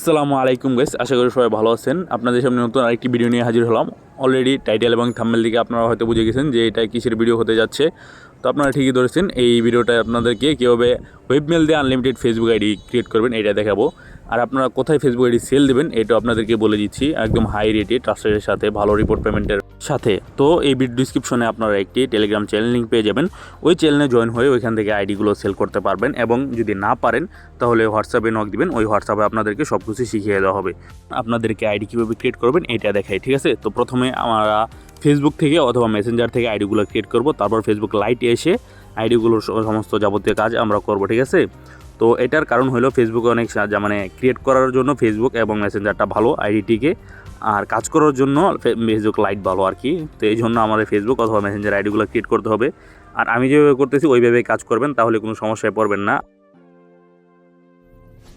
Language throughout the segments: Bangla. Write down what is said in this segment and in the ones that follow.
আসসালামু আলাইকুম গাইস আশা করি সবাই ভালো আছেন। আপনাদের সামনে নতুন আরেকটি ভিডিও নিয়ে হাজির হলাম। অলরেডি টাইটেল এবং থাম্বেল দিকে আপনারা হয়তো বুঝে গেছেন যে এটা কিসের ভিডিও হতে যাচ্ছে। তো আপনারা ঠিকই ধরেছেন, এই ভিডিওটায় আপনাদেরকে কীভাবে ওয়েবমেল দিয়ে আনলিমিটেড ফেসবুক আইডি ক্রিয়েট করবেন এটা দেখাবো। আর আপনারা কোথায় ফেসবুক আইডি সেল দেবেন এটা আপনাদেরকে বলে দিচ্ছি, একদম হাই রেটে ট্রাস্টের সাথে, ভালো রিপোর্ট পেমেন্টের সাথে। তো এই ভিডিও ডিসক্রিপশনে আপনারা একটি টেলিগ্রাম চ্যানেল লিঙ্ক পেয়ে যাবেন। ওই চ্যানেলে জয়েন হয়ে ওইখান থেকে আইডিগুলো সেল করতে পারবেন এবং যদি না পারেন, তাহলে হোয়াটসঅ্যাপে নক দিবেন, ওই হোয়াটসঅ্যাপে আপনাদেরকে সব কিছু শিখিয়ে দেওয়া হবে। আপনাদেরকে আইডি কীভাবে ক্রিয়েট করবেন এটা দেখাই, ঠিক আছে? তো প্রথমে আমরা ফেসবুক থেকে অথবা মেসেঞ্জার থেকে আইডিগুলো ক্রিয়েট করব, তারপর ফেসবুক লাইটে এসে আইডিগুলোর সমস্ত যাবতীয় কাজ আমরা করব, ঠিক আছে? তো এটার কারণ হলো ফেসবুকে অনেক মানে ক্রিয়েট করার জন্য ফেসবুক এবং মেসেঞ্জারটা ভালো আইডিটিকে আর কাজ করার জন্য ফেসবুক লাইট ভালো আর কি। তো এই জন্য আমাদের ফেসবুক অথবা মেসেঞ্জার আইডিগুলো ক্রিয়েট করতে হবে। আর আমি যেভাবে করতেছি ওইভাবে কাজ করবেন, তাহলে কোনো সমস্যায় পড়বেন না।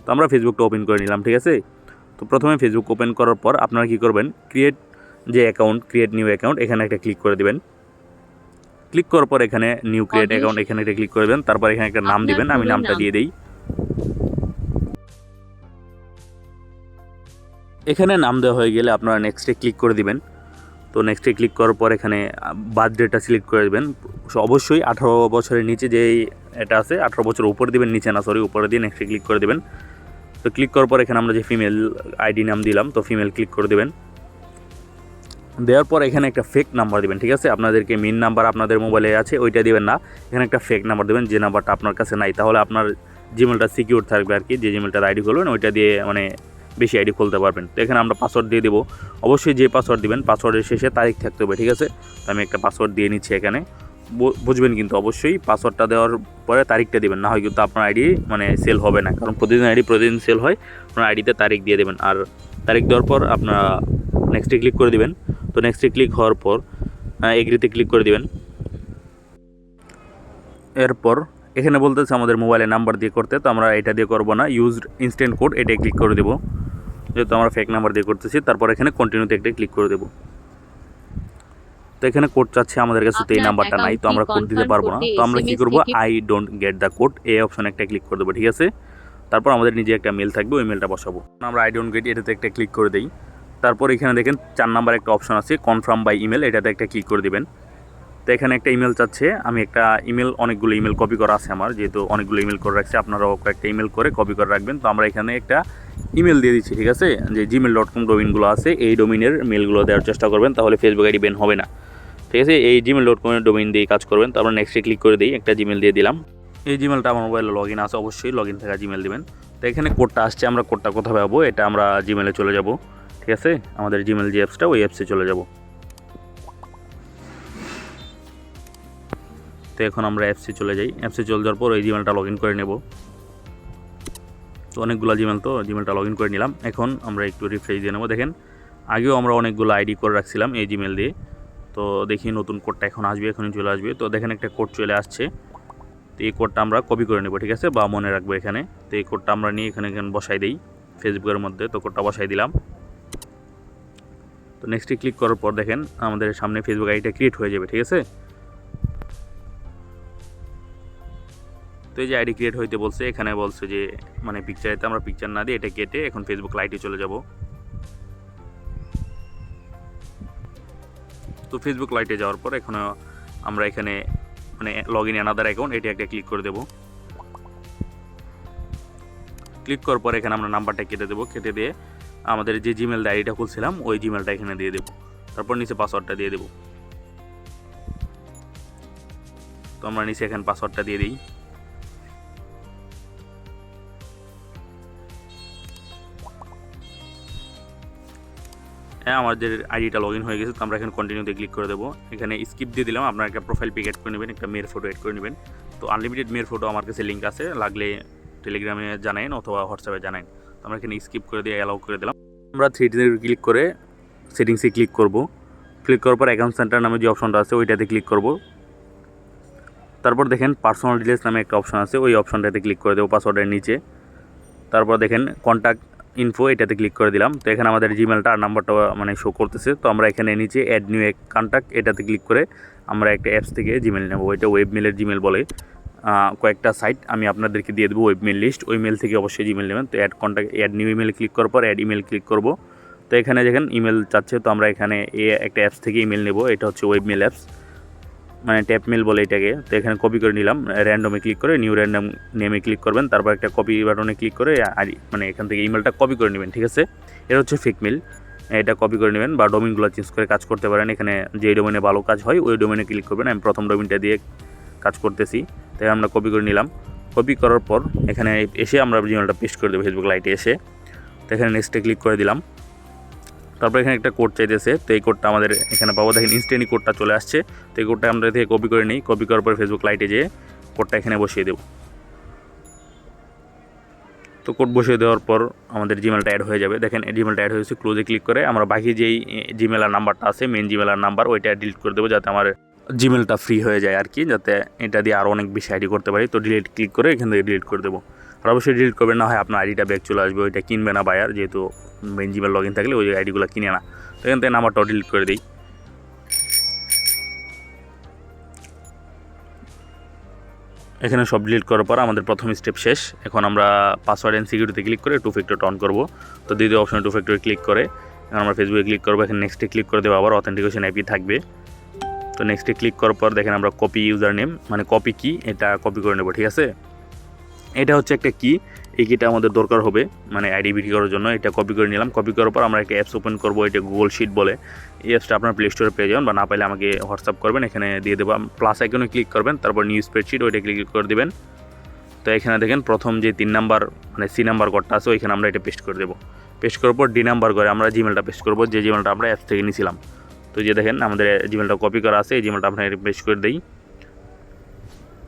তো আমরা ফেসবুকটা ওপেন করে নিলাম, ঠিক আছে? তো প্রথমে ফেসবুক ওপেন করার পর আপনারা কী করবেন? ক্রিয়েট যে অ্যাকাউন্ট ক্রিয়েট নিউ অ্যাকাউন্ট এখানে একটা ক্লিক করে দিবেন। ক্লিক করার পর এখানে নিউ ক্রিয়েট অ্যাকাউন্ট এখানে একটা ক্লিক করে দেবেন। তারপর এখানে একটা নাম দিবেন আমি নামটা দিয়ে দিই। এখানে নাম দেওয়া হয়ে গেলে আপনারা নেক্সটে ক্লিক করে দিবেন। তো নেক্সটে ক্লিক করার পর এখানে বার্থডেটা সিলেক্ট করে দেবেন। অবশ্যই আঠারো বছরের নিচে যে এটা আছে আঠারো বছর উপরে দিবেন নিচে না সরি উপরে দিয়ে নেক্সটে ক্লিক করে দেবেন। তো ক্লিক করার পর এখানে আমরা যে ফিমেল আইডি নাম দিলাম তো ফিমেল ক্লিক করে দেবেন। দেওয়ার পর এখানে একটা ফেক নাম্বার দিবেন, ঠিক আছে? আপনাদেরকে মেন নাম্বার আপনাদের মোবাইলে আছে, ওইটা দিবেন না। এখানে একটা ফেক নাম্বার দেবেন, যে নাম্বারটা আপনার কাছে নাই। তাহলে আপনার জিমেলটা সিকিউর থাকবে আর কি, যে জিমেলটার আইডি খুলবেন, ওইটা দিয়ে মানে বেশি আইডি খুলতে পারবেন। তো এখানে আমরা পাসওয়ার্ড দিয়ে দেবো। অবশ্যই যে পাসওয়ার্ড দিবেন পাসওয়ার্ডের শেষে তারিখ থাকতে হবে, ঠিক আছে? তো আমি একটা পাসওয়ার্ড দিয়ে নিচ্ছি এখানে। বুঝবেন কিন্তু অবশ্যই পাসওয়ার্ডটা দেওয়ার পরে তারিখটা দেবেন, না হয় কিন্তু আপনার আইডি মানে সেল হবে না। কারণ প্রতিদিন আইডি প্রতিদিন সেল হয়, আপনার আইডিতে তারিখ দিয়ে দেবেন। আর তারিখ দেওয়ার পর আপনারা নেক্সটে ক্লিক করে দিবেন। তো নেক্সটে ক্লিক হওয়ার পর এগ্রিতে ক্লিক করে দিবেন। এরপর এখানে বলতেছে আমাদের মোবাইলে নাম্বার দিয়ে করতে তো আমরা এটা দিয়ে করব না ইউজ ইনস্ট্যান্ট কোড এটাই ক্লিক করে দেবো। যেহেতু আমরা ফেক নাম্বার দিয়ে করতেছি তারপর এখানে কন্টিনিউতে একটা ক্লিক করে দেবো। তো এখানে কোড চাচ্ছে আমাদের কাছে তো এই নাম্বারটা নাই তো আমরা কোড দিতে পারব না। তো আমরা কী কি করব? I don't get the code এই অপশনে একটা ক্লিক করে দেবো ঠিক আছে? তারপর আমাদের নিজে একটা মেল থাকবে ওই মেলটা বসাবো। আমরা আই ডোন্ট গেট এটাতে একটা ক্লিক করে দিই। তারপর এখানে দেখেন চার নাম্বার একটা অপশন আছে কনফার্ম বাই ইমেল এটাতে একটা ক্লিক করে দিবেন। তো এখানে একটা ইমেল চাচ্ছে, আমি একটা ইমেল অনেকগুলো ইমেল কপি করা আছে আমার, যেহেতু অনেকগুলো ইমেল করে রাখছি, আপনারাও একটা ইমেল করে কপি করে রাখবেন। তো আমরা এখানে একটা ইমেল দিয়ে দিচ্ছি, ঠিক আছে? যে জিমেল ডট কম ডোমিনগুলো আছে, এই ডোমিনের মেলগুলো দেওয়ার চেষ্টা করবেন, তাহলে ফেসবুক আইডি বেন হবে না। ঠিক আছে? এই জিমেল ডট কমের ডোমিন দিয়ে কাজ করবেন। তারপর নেক্সটে ক্লিক করে দিই, একটা জিমেল দিয়ে দিলাম। এই জিমেলটা আমার মোবাইলে লগ ইন আছে, অবশ্যই লগ ইন থাকা জিমেল দেবেন। তো এখানে কোডটা আসছে, আমরা কোডটা কোথায় পাবো? এটা আমরা জিমেলে চলে যাব। ঠিক আছে? আমাদের জিমেল যে অ্যাপসটা ওই অ্যাপসে চলে যাব। তো এখন আমরা অ্যাপসে চলে যাই। অ্যাপসে চলে যাওয়ার পর ওই জিমেলটা লগ ইন করে নেব। তো অনেকগুলো জিমেল তো জিমেলটা লগ ইন করে নিলাম। এখন আমরা একটু রিফ্রেশ দিয়ে নেব। দেখেন, আগেও আমরা অনেকগুলো আইডি করে রাখছিলাম এই জিমেল দিয়ে। তো দেখি নতুন কোডটা এখন আসবে, এখনই চলে আসবে। তো দেখেন একটা কোড চলে আসছে। তো এই কোডটা আমরা কপি করে নেব, ঠিক আছে? বা মনে রাখব এখানে। তো এই কোডটা আমরা নিয়ে এখানে এখানে বসাই দিই ফেসবুকের মধ্যে। তো কোডটা বসাই দিলাম। তো নেক্সটে ক্লিক করার পর দেখেন আমাদের সামনে ফেসবুক আইডিটা ক্রিয়েট হয়ে যাবে, ঠিক আছে? তো এই যে আইডি ক্রিয়েট হইতে বলছে, এখানে বলছে যে মানে পিকচারেতে আমরা পিকচার না দিয়ে এটা কেটে এখন ফেসবুক লাইটে চলে যাব। তো ফেসবুক লাইটে যাওয়ার পর এখন আমরা এখানে মানে লগ ইন অ্যানাদার অ্যাকাউন্ট এটি একটা ক্লিক করে দেবো। ক্লিক করার পর এখানে আমরা নাম্বারটা কেটে দেবো, কেটে দিয়ে আমাদের যে জিমেল আইডিটা খুলছিলাম, ওই জিমেলটা এখানে দিয়ে দেবো। তারপর নিচে পাসওয়ার্ডটা দিয়ে দেবো। তো আমরা নিচে এখানে পাসওয়ার্ডটা দিয়ে দিই। হ্যাঁ আমাদের আইডিটা লগ ইন হয়ে গেছে, তো আমরা এখানে কন্টিনিউতে ক্লিক করে দেবো। এখানে স্কিপ দিয়ে দিলাম, আপনার একটা প্রোফাইল পিক অ্যাড করে নেবেন, একটা মেয়ের ফটো অ্যাড করে নেবেন। তো আনলিমিটেড মেয়ের ফটো আমার কাছে লিঙ্ক আছে, লাগলে টেলিগ্রামে জানাইন অথবা হোয়াটসঅ্যাপে জানাইন। আমরা এখানে স্কিপ করে দিয়ে অ্যালাউ করে দিলাম। আমরা থ্রি ক্লিক করে সেটিংসে ক্লিক করব। ক্লিক করার পর অ্যাকাউন্ট সেন্টার নামে যে অপশনটা আছে, ওইটাতে ক্লিক করব। তারপর দেখেন পার্সোনাল ডিটেলস নামে একটা অপশন আছে, ওই অপশনটাতে ক্লিক করে দেবো পাসওয়ার্ডের নিচে। তারপর দেখেন কন্ট্যাক্ট ইনফো এটাতে ক্লিক করে দিলাম। তো এখানে আমাদের জিমেলটা আর নাম্বারটা মানে শো করতেছে। তো আমরা এখানে নিচে অ্যাড নিউ এক কন্ট্যাক্ট এটাতে ক্লিক করে আমরা একটা অ্যাপস থেকে জিমেল নেব। ওইটা ওয়েব মেলের জিমেল বলে। কয়েকটা সাইট আমি আপনাদেরকে দিয়ে দেবো ওয়েব মেল লিস্ট ওই মেল থেকে অবশ্যই ইমেল নেবেন। তো add contact add new email click করার পর অ্যাড ইমেল ক্লিক করব। তো এখানে দেখেন ইমেল চাচ্ছে, তো আমরা এখানে এ একটা অ্যাপস থেকে ইমেল নেব। এটা হচ্ছে ওয়েব মেল অ্যাপস মানে ট্যাপ মেল বলে এটাকে। তো এখানে কপি করে নিলাম র্যান্ডমে ক্লিক করে নিউ র্যান্ডম নেমে ক্লিক করবেন। তারপর একটা কপি বাটনে ক্লিক করে আর মানে এখান থেকে ইমেলটা কপি করে নেবেন, ঠিক আছে? এটা হচ্ছে ফেক মেল এটা কপি করে নেবেন বা ডোমিনগুলো চেঞ্জ করে কাজ করতে পারেন। এখানে যে ডোমেনে ভালো কাজ হয়, ওই ডোমেনে ক্লিক করবেন। আমি প্রথম ডোমিনটা দিয়ে কাজ করতেছি, তাই আমরা কপি করে নিলাম। কপি করার পর এখানে এসে আমরা জিমেলটা পেস্ট করে দেবো ফেসবুক লাইটে এসে। তো এখানে নেক্সটে ক্লিক করে দিলাম। তারপর এখানে একটা কোড চাইতেছে, তো এই কোডটা আমাদের এখানে পাবো। দেখেন ইনস্ট্যান্টলি কোডটা চলে আসছে, তো এই কোডটা আমরা থেকে কপি করে নিই। কপি করার পর ফেসবুক লাইটে যেয়ে কোডটা এখানে বসিয়ে দেবো। তো কোড বসিয়ে দেওয়ার পর আমাদের জিমেলটা অ্যাড হয়ে যাবে। দেখেন জিমেলটা অ্যাড হয়েছে ক্লোজে ক্লিক করে আমরা বাকি যেই জিমেলার নাম্বারটা আছে মেন জিমেলার নাম্বার ওইটা ডিলিট করে দেবো, যাতে আমার জিমেলটা ফ্রি হয়ে যায় আর কি, যাতে এটা দিয়ে আরও অনেক বেশি আইডি করতে পারি। তো ডিলিট ক্লিক করে এখান থেকে ডিলিট করে দেবো। আর অবশ্যই ডিলিট করবেন না, হয় আপনার আইডিটা ব্যাক চলে আসবে, ওইটা কিনবে না বায়ার যেহেতু মেন জিমেল লগ ইন থাকলে ওই আইডিগুলো কিনে না। তো এখান থেকে নাম্বারটাও ডিলিট করে দিই। এখানে সব ডিলিট করার পর আমাদের প্রথম স্টেপ শেষ। এখন আমরা পাসওয়ার্ড অ্যান্ড সিকিউরিটিতে ক্লিক করে টু ফ্যাক্টর অন করব। তো দ্বিতীয় অপশনে টু ফ্যাক্টরে ক্লিক করে আমরা ফেসবুকে ক্লিক করব, এখানে নেক্সটে ক্লিক করে দেবো, আবার অথেন্টিকেশন অ্যাপই থাকবে। তো নেক্সটে ক্লিক করার পর দেখেন আমরা কপি ইউজার নেম মানে কপি কি এটা কপি করে নেব, ঠিক আছে? এটা হচ্ছে একটা কি এই কিটা আমাদের দরকার হবে মানে আইডি বিক্রি করার জন্য, এটা কপি করে নিলাম কপি করার পর আমরা একটা অ্যাপস ওপেন করব, এটা গুগল শিট বলে। এই অ্যাপসটা আপনার প্লে স্টোরে পেয়ে যাবেন, বা না পাইলে আমাকে হোয়াটসঅ্যাপ করবেন, এখানে দিয়ে দেবো প্লাস আইকনে ক্লিক করবেন, তারপর নিউ স্প্রেডশিট ওইটা ক্লিক করে দেবেন। তো এখানে দেখেন, প্রথম যে তিন নাম্বার মানে সি নাম্বার কোডটা আছে, ওইখানে আমরা এটা পেস্ট করে দেবো। পেস্ট করার পর ডি নাম্বার করে আমরা জিমেলটা পেস্ট করব, যে জিমেলটা আমরা অ্যাপস থেকে নিয়েছিলাম তো যে দেখেন, আমাদের জিমেলটা কপি করা আছে, এই জিমেলটা আপনাকে পেস্ট করে দিই।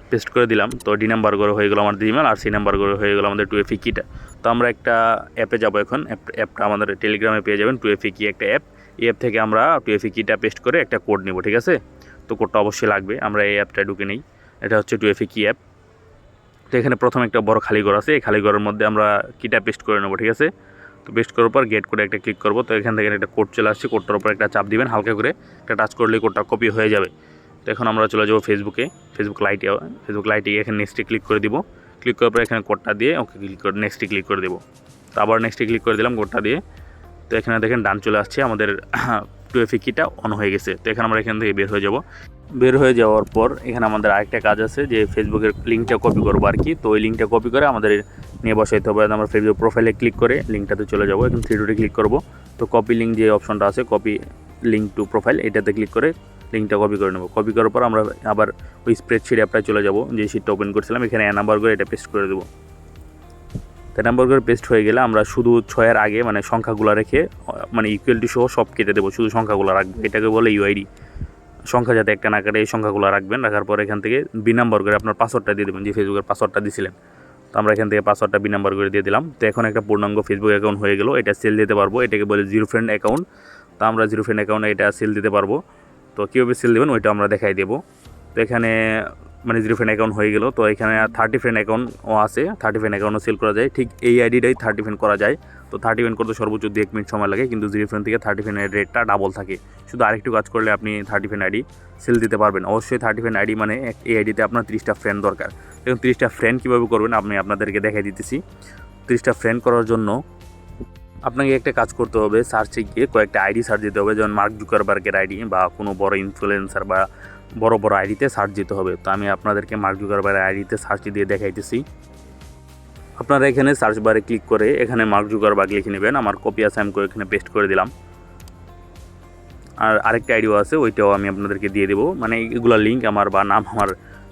পেস্ট করে দিলাম, তো ডি নাম্বার করে হয়ে গেলো আমাদের জিমেল আর সি নাম্বার করে হয়ে গেলো আমাদের টু এফি কিটা তো আমরা একটা অ্যাপে যাব এখন অ্যাপ- অ্যাপটা আমাদের টেলিগ্রামে পেয়ে যাবেন টু এফি কি একটা অ্যাপ এই অ্যাপ থেকে আমরা টু এফি কিটা পেস্ট করে একটা কোড নেব, ঠিক আছে? তো কোডটা অবশ্যই লাগবে, আমরা এই অ্যাপটা ঢুকে নিই। এটা হচ্ছে টু এফি কি অ্যাপ তো এখানে প্রথম একটা বড় খালি ঘর আছে, এই খালি ঘরের মধ্যে আমরা কিটা পেস্ট করে নেব, ঠিক আছে? তো পেস্ট করার পর গেট করে একটা ক্লিক করব। তো এখান থেকে একটা কোড চলে আসছে। কোডটার উপর একটা চাপ দিবেন, হালকা করে একটা টাচ করলেই কোডটা কপি হয়ে যাবে। তো এখন আমরা চলে যাব ফেসবুকে ফেসবুক লাইটে ফেসবুক লাইটে এখানে নেক্সটে ক্লিক করে দিব। ক্লিক করার পর এখানে কোডটা দিয়ে ওকে ক্লিক করে নেক্সটে ক্লিক করে দেবো। তো আবার নেক্সটে ক্লিক করে দিলাম কোডটা দিয়ে। তো এখানে দেখেন ডান চলে আসছে। আমাদের টু এফি কিটা অন হয়ে গেছে। তো এখানে আমরা এখান থেকে বের হয়ে যাব। বের হয়ে যাওয়ার পর এখানে আমাদের আরেকটা কাজ আছে, যে ফেসবুকের লিঙ্কটা কপি করব আর কি। তো ওই লিঙ্কটা কপি করে আমাদের নিয়ে বসাইতে হবে আমরা ফেসবুক প্রোফাইলে ক্লিক করে লিঙ্কটাতে চলে যাব। এখন থ্রি ক্লিক করব। তো কপি লিঙ্ক যে অপশনটা আছে কপি লিঙ্ক টু প্রোফাইল এটাতে ক্লিক করে লিঙ্কটা কপি করে নেব। কপি করার পর আমরা আবার ওই স্প্রেডশিট অ্যাপটায় চলে যাব, যে শিটটা ওপেন করছিলাম, এখানে নাম্বার করে এটা পেস্ট করে দেবো। তো নাম্বার করে পেস্ট হয়ে গেলে আমরা শুধু ছয়ের আগে মানে সংখ্যাগুলো রেখে মানে ইকুয়ালিটি সহ সব কেটে দেবো, শুধু সংখ্যাগুলো রাখব। এটাকে বলে ইউআইডি সংখ্যা যাতে একটা না কাটে এই সংখ্যাগুলো রাখবেন, রাখার পর এখান থেকে বি নাম্বার করে আপনার পাসওয়ার্ডটা দিয়ে দেবেন, যে ফেসবুকের পাসওয়ার্ডটা দিয়েছিলেন তো আমরা এখান থেকে পাসওয়ার্ডটা বি নাম্বার করে দিয়ে দিলাম। তো এখন একটা পূর্ণাঙ্গ ফেসবুক অ্যাকাউন্ট হয়ে গেলো, এটা সেল দিতে পারব, এটাকে বলে জিরো ফ্রেন্ড অ্যাকাউন্ট তো আমরা জিরো ফ্রেন্ড অ্যাকাউন্টে এটা সেল দিতে পারব। তো কীভাবে সেল দেবেন, ওইটা আমরা দেখাই দেবো। তো এখানে মানে জিরো ফ্রেন্ড অ্যাকাউন্ট হয়ে গেলো। তো এখানে থার্টি ফ্রেন্ড অ্যাকাউন্টও আছে। থার্টি ফ্রেন্ড অ্যাকাউন্টও সেল করা যায়। ঠিক এই আইডিটাই থার্টি ফ্রেন্ড করা যায়। তো থার্টি ফ্রেন্ড করতে সর্বোচ্চ দু এক মিনিট সময় লাগে, কিন্তু জিরো ফ্রেন্ড থেকে থার্টি ফ্রেন্ডের রেটটা ডাবল থাকে। শুধু আরেকটু কাজ করলে আপনি থার্টি ফ্রেন্ড আইডি সেল দিতে পারবেন। অবশ্যই থার্টি ফ্রেন্ড আইডি মানে এই আইডিতে আপনার ত্রিশটা ফ্রেন্ড দরকার। এবং তিরিশটা ফ্রেন্ড কীভাবে করবেন আপনি আপনাদেরকে দেখাই দিতেছি। তিরিশটা ফ্রেন্ড করার জন্য আপনাকে একটা কাজ করতে হবে। সার্চে গিয়ে কয়েকটা আইডি সার্চ দিতে হবে। যেমন মার্ক জুকারবার্গের আইডি বা কোনো বড় ইনফ্লুয়েন্সার বা বড় বড় আইডিতে সার্চ দিতে হবে। তো আমি আপনাদেরকে মার্ক জুকারবার্গের আইডিতে সার্চ দিয়ে দেখাইতেছি। আপনারা এখানে সার্চ বারে ক্লিক করে এখানে মার্ক জুকারবার্গ লিখে নেবেন। আমার কপি আছে, আমি করে এখানে পেস্ট করে দিলাম। আর আরেকটা আইডিও আছে, ওইটাও আমি আপনাদেরকে দিয়ে দেবো। মানে এগুলো লিঙ্ক আমার বা নাম আমার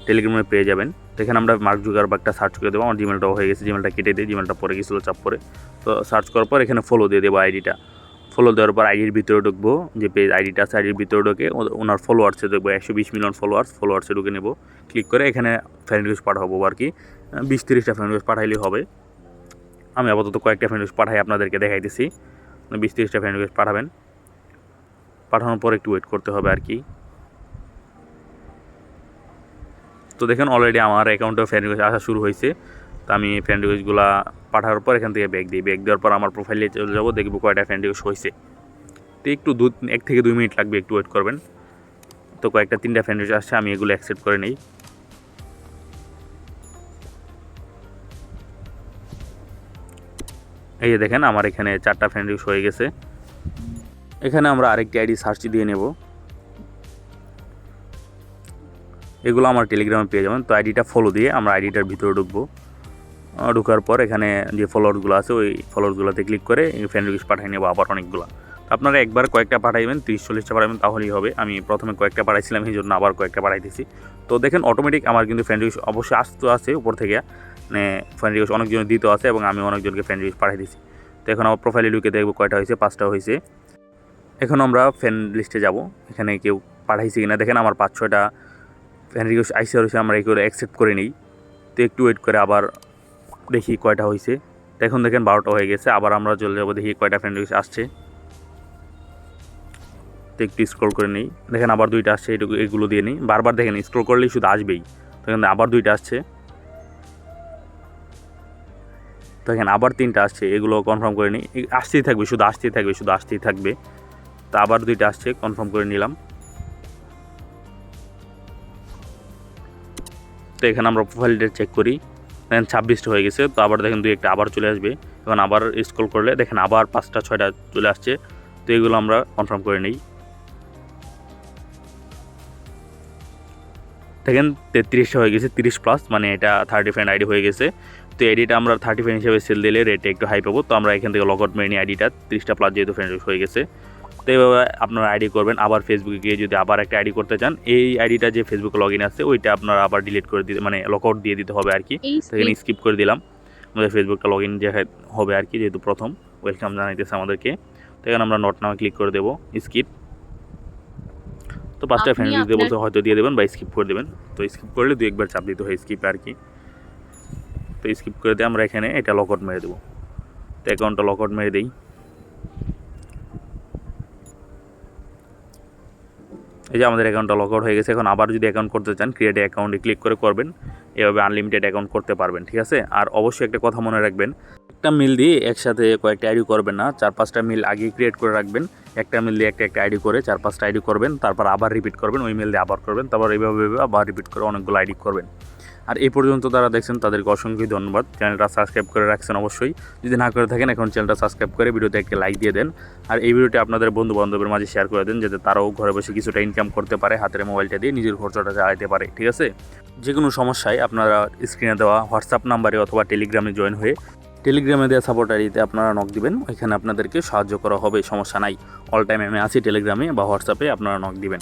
টেলিগ্রামে পেয়ে যাবেন। তো এখানে আমরা মার্ক জুগার বাগটা সার্চ করে দেবো। আমার জিমেলটাও হয়ে গেছে। জিমেলটা কেটে দিয়ে জিমেলটা পরে গেছিল চাপ পরে। তো সার্চ করার পর এখানে ফলো দিয়ে দেবো আইডিটা। ফলো দেওয়ার পর আইডির ভিতরে ঢুকবো, যে পেজ আইডিটা আছে আইডির ভিতরে ঢুকে ওনার ফলোয়ার্সে দেখব, একশো বিশ মিলিয়ন ফলোয়ার্স ফলোয়ার্সে ঢুকে নেব। ক্লিক করে এখানে ফ্রেন্ড রিকোয়েস্ট পাঠাবো আর কি। বিশ তিরিশটা ফ্রেন্ড রিকোয়েস্ট পাঠাইলেই হবে। আমি আপাতত কয়েকটা ফ্রেন্ড রিকোয়েস্ট পাঠাই আপনাদেরকে দেখাইতেছি। বিশ তিরিশটা ফ্রেন্ড রিকোয়েস্ট পাঠাবেন। পাঠানোর পর একটু ওয়েট করতে হবে আর কি। তো দেখেন অলরেডি আমার অ্যাকাউন্টে ফ্রেন্ড রিকোয়েস্ট আসা শুরু হয়েছে তো আমি ফ্যান্ডিউজগুলো পাঠানোর পর এখান থেকে ব্যাগ দিই। ব্যাগ দেওয়ার পর আমার প্রোফাইলে চলে যাব, দেখব কয়টা ফ্যান্ডিউজ হয়েছে। তো একটু দু, এক থেকে দুই মিনিট লাগবে, একটু ওয়েট করবেন। তো কয়েকটা, তিনটা ফ্যান্ডিউজ আসছে, আমি এগুলো অ্যাকসেপ্ট করে নিই। এই যে দেখেন, আমার এখানে চারটা ফ্রেন্ড রিকোয়েস্ট হয়ে গেছে। এখানে আমরা আরেকটি আইডি সার্চ দিয়ে নেব। এগুলো আমার টেলিগ্রামে পেয়ে যাবেন। তো আইডিটা ফলো দিয়ে আমরা আইডিটার ভিতরে ঢুকবো। ঢোকার পর এখানে যে ফলোয়ারগুলো আছে, ওই ফলোয়ারগুলোতে ক্লিক করে ফ্রেন্ড রিকোয়েস্ট পাঠিয়ে নেব আবার অনেকগুলো। আপনারা একবার কয়েকটা পাঠাইবেন, তিরিশ, চল্লিশটা পাঠাবেন তাহলেই হবে। আমি প্রথমে কয়েকটা পাঠাইছিলাম, এই জন্য আবার কয়েকটা পাঠাইতেছি। তো দেখেন অটোমেটিক আমার কিন্তু ফ্রেন্ড রিকোয়েস্ট অবশ্যই আসতে আছে উপর থেকে। মানে ফ্রেন্ড রিকোয়েস্ট অনেকজন দিতে আছে এবং আমি অনেকজনকে ফ্রেন্ড রিকোয়েস্ট পাঠিয়ে দিচ্ছি তো এখন আমার প্রোফাইলে ঢুকে দেখব কয়টা হয়েছে, পাঁচটা হয়েছে। এখন আমরা ফ্রেন্ড লিস্টে যাব। এখানে কেউ পাঠাইছে কিনা? দেখেন, আমার পাঁচ, ছয়টা ফ্রেন্ড রিকোয়েস্ট আইসে রয়েছে, আমরা এগুলো অ্যাকসেপ্ট করে নিই। তো একটু ওয়েট করে আবার দেখি কয়টা হয়েছে এখন দেখেন, বারোটা হয়ে গেছে। আবার আমরা চলে যাব, দেখি কয়টা ফ্রেন্ড রিকোয়েস্ট আসছে। তো একটু স্ক্রল করে নিই। দেখেন, আবার দুইটা আসছে, এটুকু এগুলো দিয়ে নিই। বারবার দেখেন স্ক্রল করলেই শুধু আসবেই। তো এখানে আবার দুইটা আসছে। তো এখানে আবার তিনটা আসছে, এগুলো কনফার্ম করে নিই। আসতেই থাকবে, শুধু আসতেই থাকবে, শুধু আসতেই থাকবে। তো আবার দুইটা আসছে কনফার্ম করে নিলাম। তো এখানে আমরা প্রোফাইলটা চেক করি। দেখেন ছাব্বিশটা হয়ে গেছে, তো আবার দেখেন দুই একটা আবার চলে আসবে। এবং আবার স্ক্রল করলে দেখেন আবার পাঁচটা, ছয়টা চলে আসছে, তো এগুলো আমরা কনফার্ম করে নিই। দেখেন তেত্রিশটা হয়ে গেছে, তিরিশ প্লাস মানে এটা থার্টি ফ্রেন্ড আইডি হয়ে গেছে। তো এডিটা আমরা থার্টি ফ্রেন্ড হিসেবে সেল দিলে রেটে একটু হাই পাবো, তো আমরা এখান থেকে লগ আউট মেরে নিই আইডিটা তিরিশটা প্লাস যেহেতু ফ্রেন্ড হয়ে গেছে। তো এইভাবে আপনারা আইডি করবেন। আবার ফেসবুকে গিয়ে যদি আবার একটা আইডি করতে চান এই আইডিটা যে ফেসবুকে লগ ইন আছে ওইটা আপনারা আবার ডিলিট করে দিতে মানে লক আউট দিয়ে দিতে হবে আর কি সেখানে স্কিপ করে দিলাম। আমাদের ফেসবুকটা লগ ইন যে হবে আর কি যেহেতু প্রথম। ওয়েলকাম জানাইতেছে আমাদেরকে। তো এখানে আমরা নট নামে ক্লিক করে দেবো স্কিপ তো পাঁচটা ফ্রেন্ড দিতে বলতে হয়তো দিয়ে দেবেন বা স্কিপ করে দেবেন। তো স্কিপ করলে দু একবার চাপ দিতে হয় স্কিপ আর কি তো স্কিপ করে দিয়ে আমরা এখানে এটা লক আউট মেরে দেবো। তো অ্যাকাউন্টটা লক আউট মেরে দিই। এই যে আমাদের অ্যাকাউন্টটা লগ আউট হয়ে গেছে। এখন আবার যদি অ্যাকাউন্ট করতে চান ক্রিয়েট অ্যাকাউন্টে ক্লিক করে করবেন। এভাবে আনলিমিটেড অ্যাকাউন্ট করতে পারবেন, ঠিক আছে? আর অবশ্যই একটা কথা মনে রাখবেন, একটা মিল দিয়ে একসাথে কয়েকটা আইডি করবেন না। চার পাঁচটা মিল আগে ক্রিয়েট করে রাখবেন। একটা মিল দিয়ে একটা একটা আইডি করে চার পাঁচটা আইডি করবেন, তারপর আবার রিপিট করবেন, ওই মিল দিয়ে আবার করবেন, তারপর এইভাবে আবার রিপিট করে অনেকগুলো আইডি করবেন। আর এই পর্যন্ত তারা দেখছেন, তাদেরকে অসংখ্য ধন্যবাদ। চ্যানেলটা সাবস্ক্রাইব করে রাখছেন অবশ্যই। যদি না করে থাকেন, এখন চ্যানেলটা সাবস্ক্রাইব করে ভিডিওতে একটা লাইক দিয়ে দেন। আর এই ভিডিওটি আপনাদের বন্ধু বান্ধবের মাঝে শেয়ার করে দেন, যাতে তারাও ঘরে বসে কিছুটা ইনকাম করতে পারে, হাতের মোবাইলটা দিয়ে নিজের খরচাটা চালাতে পারে, ঠিক আছে? যে কোনো সমস্যায় আপনারা স্ক্রিনে দেওয়া হোয়াটসঅ্যাপ নাম্বারে অথবা টেলিগ্রামে জয়েন হয়ে টেলিগ্রামে দেওয়া সাপোর্টারিতে আপনারা নক দিবেন। ওইখানে আপনাদেরকে সাহায্য করা হবে, সমস্যা নাই। অল টাইম আমি আছি টেলিগ্রামে বা হোয়াটসঅ্যাপে আপনারা নক দিবেন।